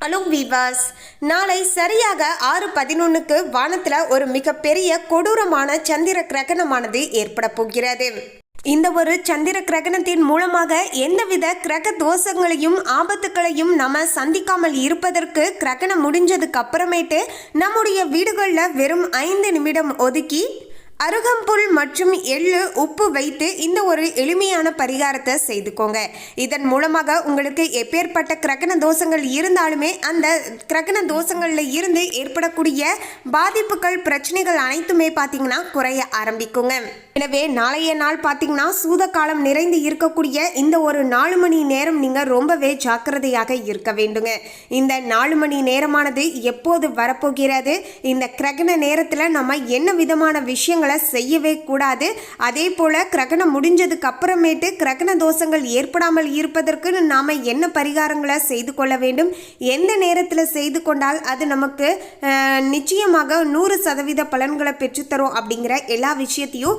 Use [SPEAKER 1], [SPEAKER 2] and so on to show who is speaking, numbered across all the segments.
[SPEAKER 1] Hello வீவாஸ். நாளை சரியாக ஆறு பதினொன்றுக்கு வானத்தில் ஒரு மிகப்பெரிய கொடூரமான சந்திர கிரகணமானது ஏற்பட போகிறது. இந்த ஒரு சந்திர கிரகணத்தின் மூலமாக எந்தவித கிரக தோஷங்களையும் ஆபத்துகளையும் நம்ம சந்திக்காமல் இருப்பதற்கு கிரகணம் முடிஞ்சதுக்கு அப்புறமேட்டு நம்முடைய வீடுகளில் வெறும் ஐந்து நிமிடம் ஒதுக்கி அருகம்புல் மற்றும் எள்ளு உப்பு வைத்து இந்த ஒரு எளிமையான பரிகாரத்தை செய்துக்கோங்க. இதன் மூலமாக உங்களுக்கு எப்பேற்பட்ட கிரகண தோஷங்கள் இருந்தாலுமே அந்த கிரகண தோஷங்களில் இருந்து ஏற்படக்கூடிய பாதிப்புகள் பிரச்சனைகள் அனைத்துமே பார்த்தீங்கன்னா குறைய ஆரம்பிக்குங்க. எனவே நாளைய நாள் பார்த்தீங்கன்னா சூத காலம் நிறைந்து இருக்கக்கூடிய இந்த ஒரு நாலு மணி நேரம் நீங்கள் ரொம்பவே ஜாக்கிரதையாக இருக்க வேண்டுங்க. இந்த நாலு மணி நேரமானது எப்போது வரப்போகிறது? இந்த கிரகண நேரத்தில் நம்ம என்ன விதமான விஷயங்களை செய்யவே கூடாது? அதே போல் கிரகணம் முடிஞ்சதுக்கு அப்புறமேட்டு கிரகண தோஷங்கள் ஏற்படாமல் இருப்பதற்கு நாம் என்ன பரிகாரங்களை செய்து கொள்ள வேண்டும்? எந்த நேரத்தில் செய்து கொண்டால் அது நமக்கு நிச்சயமாக நூறு சதவீத பலன்களை பெற்றுத்தரும் அப்படிங்கிற எல்லா விஷயத்தையும்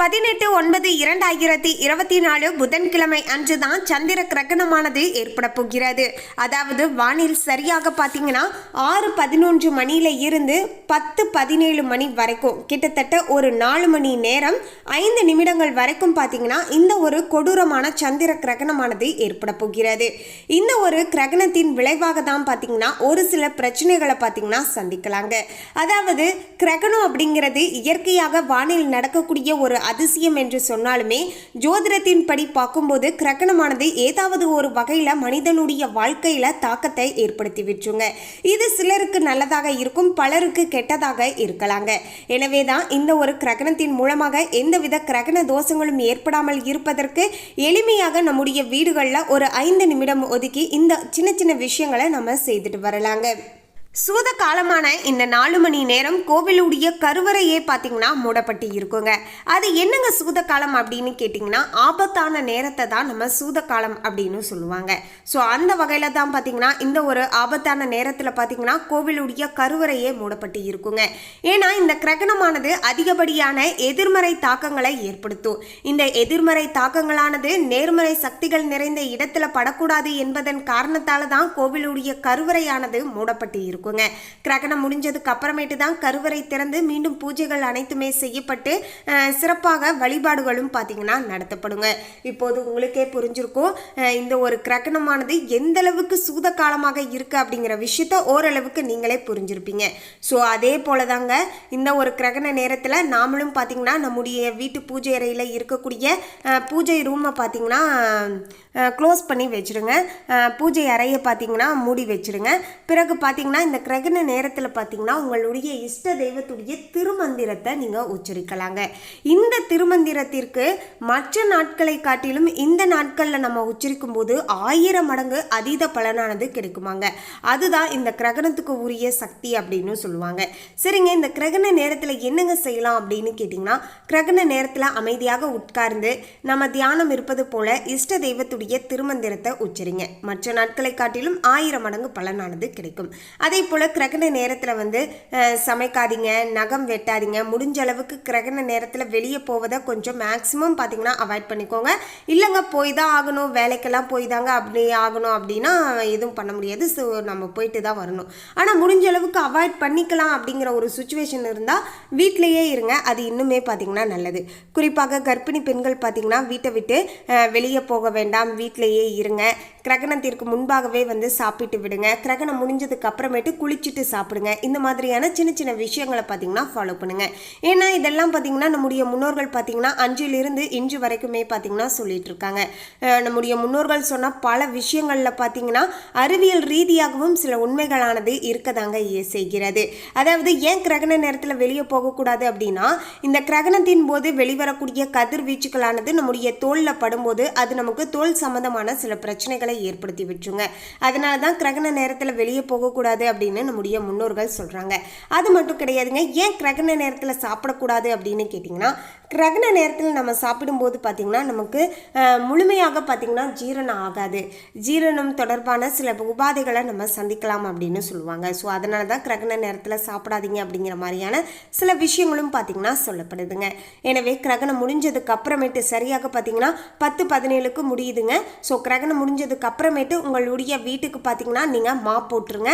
[SPEAKER 1] பதினெட்டு ஒன்பது இரண்டாயிரத்தி இருபத்தி நாலு புதன்கிழமை அன்றுதான் சந்திர கிரகணமானது ஏற்பட போகிறது. அதாவது வானில் சரியாக பார்த்தீங்கன்னா ஆறு பதினொன்று மணியில இருந்து பத்து பதினேழு மணி வரைக்கும் கிட்டத்தட்ட ஒரு நாலு மணி நேரம் ஐந்து நிமிடங்கள் வரைக்கும் பார்த்தீங்கன்னா இந்த ஒரு கொடூரமான சந்திர கிரகணமானது ஏற்பட போகிறது. இந்த ஒரு கிரகணத்தின் விளைவாக தான் பார்த்தீங்கன்னா ஒரு சில பிரச்சனைகளை பார்த்தீங்கன்னா சந்திக்கலாங்க. அதாவது கிரகணம் அப்படிங்கிறது இயற்கையாக வானில் நடக்கக்கூடிய ஒரு அதிசயம் என்று சொன்னாலுமே ஜோதிடத்தின் படி பார்க்கும்போது கிரகணமானது ஏதாவது ஒரு வகையில் மனிதனுடைய வாழ்க்கையில் தாக்கத்தை ஏற்படுத்தி விட்டுருங்க. இது சிலருக்கு நல்லதாக இருக்கும் பலருக்கு கெட்டதாக இருக்கலாங்க. எனவே தான் இந்த ஒரு கிரகணத்தின் மூலமாக எந்தவித கிரகண தோஷங்களும் ஏற்படாமல் இருப்பதற்கு எளிமையாக நம்முடைய வீடுகளில் ஒரு ஐந்து நிமிடம் ஒதுக்கி இந்த சின்ன சின்ன விஷயங்களை நம்ம செய்துட்டு வரலாங்க. சூத காலமான இந்த நாலு மணி நேரம் கோவிலுடைய கருவறையே பார்த்தீங்கன்னா மூடப்பட்டு இருக்குங்க. அது என்னங்க சூத காலம் அப்படின்னு கேட்டிங்கன்னா ஆபத்தான நேரத்தை தான் நம்ம சூத காலம் அப்படின்னு சொல்லுவாங்க. ஸோ அந்த வகையில் தான் பார்த்தீங்கன்னா இந்த ஒரு ஆபத்தான நேரத்தில் பார்த்தீங்கன்னா கோவிலுடைய கருவறையே மூடப்பட்டு இருக்குங்க. ஏன்னா இந்த கிரகணமானது அதிகப்படியான எதிர்மறை தாக்கங்களை ஏற்படுத்தும். இந்த எதிர்மறை தாக்கங்களானது நேர்மறை சக்திகள் நிறைந்த இடத்துல படக்கூடாது என்பதன் காரணத்தால் தான் கோவிலுடைய கருவறையானது மூடப்பட்டு இருக்கும் வச்சுக்கோங்க கிரகணம் முடிஞ்சதுக்கு அப்புறமேட்டு தான் கருவறை திறந்து மீண்டும் பூஜைகள் அனைத்துமே செய்யப்பட்டு சிறப்பாக வழிபாடுகளும் பார்த்தீங்கன்னா நடத்தப்படுங்க. இப்போது உங்களுக்கே புரிஞ்சிருக்கும் இந்த ஒரு கிரகணமானது எந்த அளவுக்கு சூத காலமாக இருக்கு அப்படிங்கிற விஷயத்த ஓரளவுக்கு நீங்களே புரிஞ்சிருப்பீங்க. ஸோ அதே போல தாங்க இந்த ஒரு கிரகண நேரத்தில் நாமளும் பார்த்தீங்கன்னா நம்முடைய வீட்டு பூஜை அறையில் இருக்கக்கூடிய பூஜை ரூமை பார்த்தீங்கன்னா க்ளோஸ் பண்ணி வச்சிடுங்க பூஜை அறையை பார்த்தீங்கன்னா மூடி வச்சிடுங்க பிறகு பார்த்தீங்கன்னா இந்த கிரகண நேரத்தில் பார்த்தீங்கன்னா உங்களுடைய இஷ்ட தெய்வத்துடைய திருமந்திரத்தை நீங்கள் உச்சரிக்கலாங்க. இந்த திருமந்திரத்திற்கு மற்ற நாட்களை காட்டிலும் இந்த நாட்களில் நம்ம உச்சரிக்கும் போது ஆயிரம் மடங்கு அதீத பலனானது கிடைக்குமாங்க. அதுதான் இந்த கிரகணத்துக்கு உரிய சக்தி அப்படின்னு சொல்லுவாங்க. சரிங்க இந்த கிரகண நேரத்தில் என்னங்க செய்யலாம் அப்படின்னு கேட்டிங்கன்னா கிரகண நேரத்தில் அமைதியாக உட்கார்ந்து நம்ம தியானம் இருப்பது போல இஷ்ட தெய்வத்துடைய திருமந்திரத்தை உச்சரிங்க. மற்ற நாட்களை காட்டிலும் ஆயிரம் மடங்கு பலனானது கிடைக்கும். அதே போல் கிரகண நேரத்தில் வந்து சமைக்காதீங்க நகம் வெட்டாதீங்க முடிஞ்ச அளவுக்கு கிரகண நேரத்தில் வெளியே போவதை கொஞ்சம் மேக்ஸிமம் பார்த்தீங்கன்னா அவாய்ட் பண்ணிக்கோங்க. இல்லைங்க போய் தான் ஆகணும் வேலைக்கெல்லாம் போய் தாங்க அப்படி ஆகணும் அப்படின்னா எதுவும் பண்ண முடியாது. ஸோ நம்ம போயிட்டு தான் வரணும். ஆனால் முடிஞ்ச அளவுக்கு அவாய்ட் பண்ணிக்கலாம் அப்படிங்கிற ஒரு சுச்சுவேஷன் இருந்தால் வீட்டிலையே இருங்க. அது இன்னுமே பார்த்தீங்கன்னா நல்லது. குறிப்பாக கர்ப்பிணி பெண்கள் பார்த்தீங்கன்னா வீட்டை விட்டு வெளியே போக வேண்டாம். வீட்டிலேயே இருங்க. கிரகணத்திற்கு முன்பாகவே வந்து சாப்பிட்டு விடுங்க. கிரகணம் முடிஞ்சதுக்கு அப்புறமேட்டு குளிச்சுட்டு சாப்பிடுங்க. இந்த மாதிரியான சின்ன சின்ன விஷயங்களை பார்த்தீங்கன்னா ஃபாலோ பண்ணுங்க. ஏன்னா இதெல்லாம் பார்த்தீங்கன்னா நம்முடைய முன்னோர்கள் பார்த்தீங்கன்னா அஞ்சிலிருந்து இன்று வரைக்குமே பார்த்தீங்கன்னா சொல்லிட்டு இருக்காங்க. நம்முடைய முன்னோர்கள் சொன்ன பல விஷயங்களில் பார்த்தீங்கன்னா அறிவியல் ரீதியாகவும் சில உண்மைகளானது இருக்கதாங்க செய்கிறது. அதாவது ஏன் கிரகண நேரத்தில் வெளியே போகக்கூடாது அப்படின்னா இந்த கிரகணத்தின் போது வெளிவரக்கூடிய கதிர்வீச்சுகளானது நம்முடைய தோலில் படும்போது அது நமக்கு தோல் சம்பந்தமான சில பிரச்சனைகளை ஏற்படுத்தி விட்டுருங்க. அதனால தான் கிரகண நேரத்தில் வெளியே போகக்கூடாது அப்படின்னு நம்முடைய முன்னோர்கள் சொல்கிறாங்க அது மட்டும் கிடையாதுங்க. ஏன் கிரகண நேரத்தில் சாப்பிடக்கூடாது அப்படின்னு கேட்டிங்கன்னா கிரகண நேரத்தில் நம்ம சாப்பிடும்போது பார்த்திங்கன்னா நமக்கு முழுமையாக பார்த்திங்கன்னா ஜீரணம் ஆகாது. ஜீரணம் தொடர்பான சில உபாதைகளை நம்ம சந்திக்கலாம் அப்படின்னு சொல்லுவாங்க. ஸோ அதனால தான் கிரகண நேரத்தில் சாப்பிடாதீங்க அப்படிங்கிற மாதிரியான சில விஷயங்களும் பார்த்திங்கன்னா சொல்லப்படுதுங்க. எனவே கிரகணம் முடிஞ்சதுக்கு அப்புறமேட்டு சரியாக பார்த்திங்கன்னா பத்து பதினேழுக்கு முடியுதுங்க. ஸோ கிரகணம் முடிஞ்சதுக்கு அப்புறமேட்டு உங்களுடைய வீட்டுக்கு பார்த்திங்கன்னா நீங்கள் மாப் போட்டுருங்க.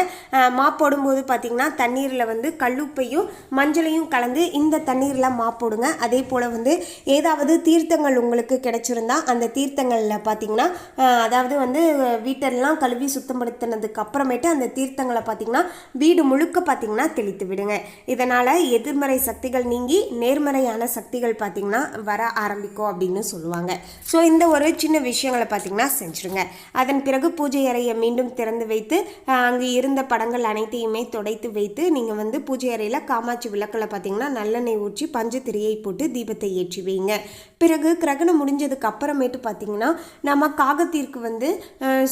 [SPEAKER 1] மா மாப் போடும்போது பார்த்திங்கன்னா தண்ணீரில் வந்து கல்லுப்பையும் மஞ்சளையும் கலந்து இந்த தண்ணீரில் மாப் போடுங்க. அதே போல் வந்து ஏதாவது தீர்த்தங்கள் உங்களுக்கு கிடச்சிருந்தா அந்த தீர்த்தங்களில் பார்த்தீங்கன்னா அதாவது வந்து வீட்டெல்லாம் கழுவி சுத்தப்படுத்தினதுக்கு அப்புறமேட்டு அந்த தீர்த்தங்களை பார்த்தீங்கன்னா வீடு முழுக்க பார்த்தீங்கன்னா தெளித்து விடுங்க. இதனால் எதிர்மறை சக்திகள் நீங்கி நேர்மறையான சக்திகள் பார்த்தீங்கன்னா வர ஆரம்பிக்கும் அப்படின்னு சொல்லுவாங்க. ஸோ இந்த ஒரு சின்ன விஷயங்களை பார்த்தீங்கன்னா செஞ்சுருங்க. அதன் பிறகு பூஜை அறையை மீண்டும் திறந்து வைத்து அங்கே அங்கு இருந்த படங்கள் அனைத்தையுமே துடைத்து வைத்து நீங்கள் வந்து பூஜை அறையில் காமாட்சி விளக்கில் பார்த்தீங்கன்னா நல்லெண்ணெய் ஊற்றி பஞ்சு திரியை போட்டு தீபத்தை ஏற்றி வைங்க. பிறகு கிரகணம் முடிஞ்சதுக்கு அப்புறமேட்டு பார்த்தீங்கன்னா நம்ம காகத்திற்கு வந்து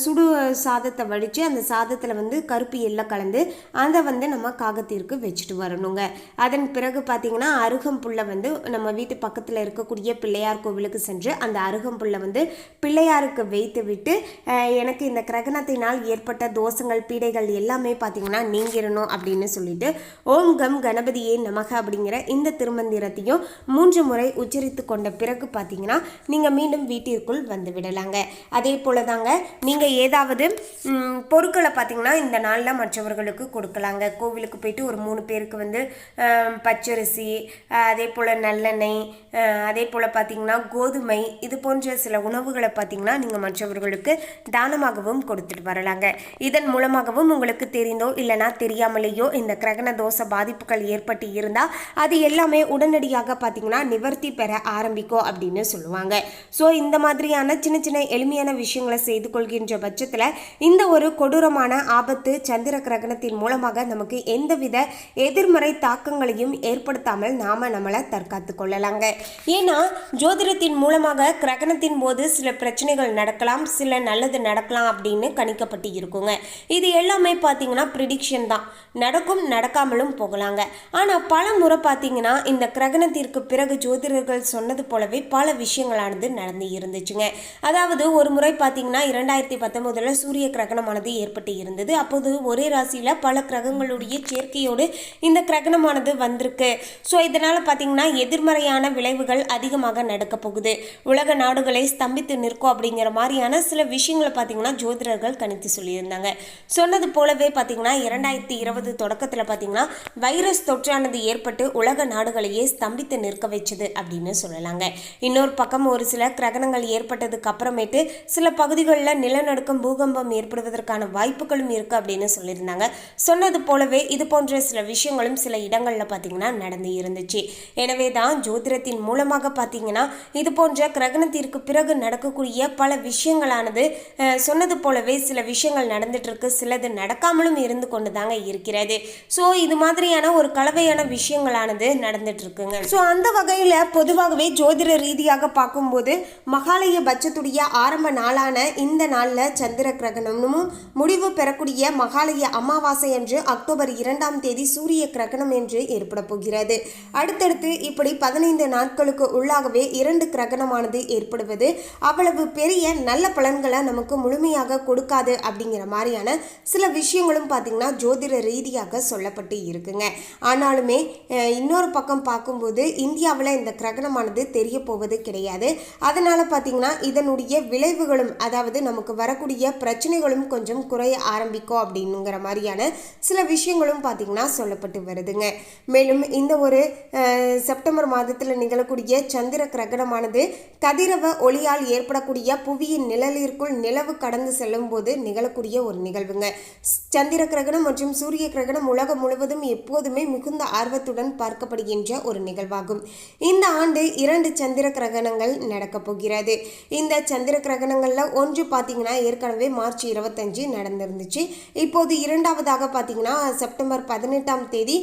[SPEAKER 1] சுடு சாதத்தை வடித்து அந்த சாதத்தில் வந்து கருப்பு எல்லாம் கலந்து அதை வந்து நம்ம காகத்திற்கு வச்சுட்டு வரணுங்க. அதன் பிறகு பார்த்தீங்கன்னா அருகம்புல்லை வந்து நம்ம வீட்டு பக்கத்தில் இருக்கக்கூடிய பிள்ளையார் கோவிலுக்கு சென்று அந்த அருகம்புல்லை வந்து பிள்ளையாருக்கு வைத்து விட்டு எனக்கு இந்த கிரகணத்தினால் ஏற்பட்ட தோஷங்கள் பீடைகள் எல்லாமே பார்த்தீங்கன்னா நீங்கிடணும் அப்படின்னு சொல்லிட்டு ஓம் கம் கணபதியே நமக அப்படிங்கிற இந்த திருமந்திரத்தையும் மூன்று முறை உச்சரித்து கொண்ட பிறகு பார்த்தீங்கன்னா நீங்கள் மீண்டும் வீட்டிற்குள் வந்து விடலாங்க. அதே போல தாங்க நீங்கள் ஏதாவது பொருட்களை பார்த்தீங்கன்னா இந்த நாளில் மற்றவர்களுக்கு கொடுக்கலாங்க. கோவிலுக்கு போயிட்டு ஒரு மூணு பேருக்கு வந்து பச்சரிசி அதே போல் நல்லெண்ணெய் அதே போல் பார்த்தீங்கன்னா கோதுமை இது போன்ற சில உணவுகளை பார்த்தீங்கன்னா நீங்கள் மற்றவர்களுக்கு தானமாகவும் கொடுத்துட்டு வரலாங்க. இதன் மூலமாகவும் உங்களுக்கு தெரிந்தோ இல்லைனா தெரியாமலேயோ இந்த கிரகண தோஷ பாதிப்புகள் ஏற்பட்டு இருந்தால் அது எல்லாமே உடனடியாக பார்த்தீங்கன்னா நிவர்த்தி பெற ஆரம்பிக்கும் அப்படின்னு சொல்லுவாங்க. ஸோ இந்த மாதிரியான சின்ன சின்ன எளிமையான விஷயங்களை செய்து கொள்கின்ற பட்சத்தில் இந்த ஒரு கொடூரமான ஆபத்து சந்திர கிரகணத்தின் மூலமாக நமக்கு எந்தவித எதிர்மறை தாக்கங்களையும் ஏற்படுத்தாமல் நாம நம்மளை தற்காத்து கொள்ளலாங்க. ஏன்னா ஜோதிடத்தின் மூலமாக கிரகணத்தின் போது சில பிரச்சனைகள் நடக்கலாம் சில நல்லது நடக்கலாம் அப்படின்னு கணிக்கப்பட்டு இருக்குங்க. இது எல்லாமே பார்த்தீங்கன்னா ப்ரிடிக்ஷன் தான். நடக்கும் நடக்காமலும் போகலாங்க. ஆனால் பல முறை பார்த்தீங்கன்னா இந்த கிரகணத்திற்கு பிறகு ஜோதிடர்கள் சொன்னது போலவே பல விஷயங்களானது நடந்து இருந்துச்சுங்க. அதாவது ஒரு முறை பார்த்தீங்கன்னா இரண்டாயிரத்தி பத்தொம்போதில் சூரிய கிரகணமானது ஏற்பட்டு இருந்தது. அப்போது ஒரே ராசியில் பல கிரகங்களுடைய சேர்க்கையோடு இந்த கிரகணமானது வந்திருக்கு. ஸோ இதனால் பார்த்தீங்கன்னா எதிர்மறையான விளைவுகள் அதிகமாக நடக்க போகுது. உலக நாடுகளை ஸ்தம்பித்து நிற்கும் அப்படிங்கிற மாதிரியான சில விஷயங்கள் பார்த்தீங்கன்னா ஜோதிடர்கள் கணித்து சொல்லியிருந்தாங்க. சொன்னது போலவே பார்த்தீங்கன்னா இரண்டாயிரத்தி இருபது தொடக்கத்தில் பார்த்தீங்கன்னா வைரஸ் தொற்றானது ஏற்பட்டு உலக நாடுகளையே ஸ்தம்பித்து நிற்க வச்சது அப்படின்னு சொல்லலாங்க. இன்னொரு பக்கம் ஒரு சில கிரகணங்கள் ஏற்பட்டதுக்கு அப்புறமேட்டு சில பகுதிகளில் நிலநடுக்கம் பூகம்பம் ஏற்படுவதற்கான வாய்ப்புகளும் இருக்கு அப்படின்னு சொல்லியிருந்தாங்க. சொன்னது போலவே இது போன்ற சில விஷயங்களும் சில இடங்களில் பார்த்தீங்கன்னா நடந்து இருந்துச்சு. எனவே தான் ஜோதிடத்தின் மூலமாக பார்த்தீங்கன்னா இது போன்ற கிரகணத்திற்கு பிறகு நடக்கக்கூடிய பல விஷயங்களானது சொன்னது போலவே சில விஷயங்கள் நடந்துட்டுருக்கு. சிலது நடக்காமலும் இருந்து கொண்டு தாங்க இருக்கிறது. ஸோ இது மாதிரியான ஒரு கலவையான விஷயங்களானது நடந்துட்டுருக்குங்க. ஸோ அந்த வகையில் பொதுவாகவே ஜோதிட ரீதியாக பார்க்கும்போது மகாலய பட்சத்துடைய ஆரம்ப நாளான இந்த நாளில் சந்திர கிரகணமும் முடிவு பெறக்கூடிய மகாலய அமாவாசை அன்று அக்டோபர் இரண்டாம் தேதி சூரிய கிரகணம் என்று ஏற்பட போகிறது. அடுத்தடுத்து இப்படி பதினைந்து நாட்களுக்கு உள்ளாகவே இரண்டு கிரகணமானது ஏற்படுவது அவ்வளவு பெரிய நல்ல பலன்களை நமக்கு முழுமையாக கொடுக்காது அப்படிங்கிற மாதிரியான சில விஷயங்களும் பார்த்தீங்கன்னா ஜோதிட ரீதியாக சொல்லப்பட்டு இருக்குங்க. ஆனாலுமே இன்னொரு பக்கம் பார்க்கும்போது இந்தியாவில் இந்த கிரகணமானது தெரிய போவது கிடையாது. அதனால் பார்த்தீங்கன்னா இதனுடைய விளைவுகளும் அதாவது நமக்கு வரக்கூடிய பிரச்சனைகளும் கொஞ்சம் குறைய ஆரம்பிக்கும் அப்படிங்கிற மாதிரியான சில விஷயங்களும் பார்த்தீங்கன்னா சொல்லப்பட்டு வருதுங்க. மேலும் இந்த ஒரு செப்டம்பர் மாதத்தில் நிகழக்கூடிய சந்திர கிரகணமானது கதிரவ ஒளியால் ஏற்படக்கூடிய புவியின் நிழலிற்குள் நிலவு கடந்து செல்லும் போது நிகழக்கூடிய ஒரு நிகழ்வுங்க. சந்திர கிரகணம் மற்றும் சூரிய கிரகணம் உலகம் முழுவதும் எப்போதுமே மிகுந்த ஆர்வத்துடன் பார்க்கப்படுகின்ற ஒரு நிகழ்வாகும். இந்த ஆண்டு இரண்டு சந்திர கிரகணங்கள் நடக்கப் போகிறது. இந்த சந்திர கிரகணங்களில் ஒன்று பார்த்தீங்கன்னா ஏற்கனவே மார்ச் இருபத்தஞ்சு நடந்திருந்துச்சு. இப்போது இரண்டாவதாக பார்த்தீங்கன்னா செப்டம்பர் பதினெட்டாம் தேதி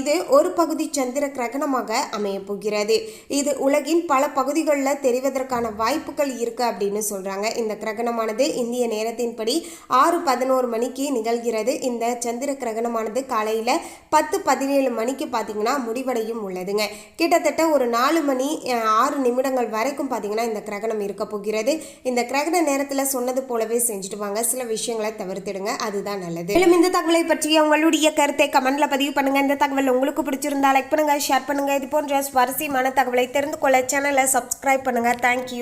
[SPEAKER 1] இது ஒரு பகுதி சந்திர கிரகணமாக அமையப் போகிறது. இது உலகின் பல பகுதிகளில் தெரிவதற்கான வாய்ப்புகள் இருக்கு அப்படின்னு சொல்றாங்க. இந்த கிரகணமானது இந்திய நேரத்தின்படி ஆறு பதினோரு மணிக்கு நிகழ்கிறது. இந்த சந்திர கிரகணமானது காலையில் பத்து பதினேழு மணிக்கு பார்த்தீங்கன்னா முடிவடையும் உள்ளதுங்க. கிட்டத்தட்ட ஒரு நாலு மணி ஆறு நிமிடங்கள் வரைக்கும் பார்த்தீங்கன்னா இந்த கிரகணம் இருக்க போகிறது. இந்த கிரகண நேரத்தில் சொன்னது போலவே செஞ்சுட்டு வாங்க. சில விஷயங்களை தவிர்த்திடுங்க. அதுதான் நல்லது. மேலும் இந்த தகவலை பற்றி உங்களுடைய கருத்தை கமெண்ட்ல பதிவு பண்ணுங்க. இந்த தகவல் உங்களுக்கு பிடிச்சிருந்தா லைக் பண்ணுங்க ஷேர் பண்ணுங்க. இது போன்ற சுவாரஸ்யமான தகவலை தெரிந்து கொள்ள சேனலை சப்ஸ்கிரைப் பண்ணுங்க. தேங்க்யூ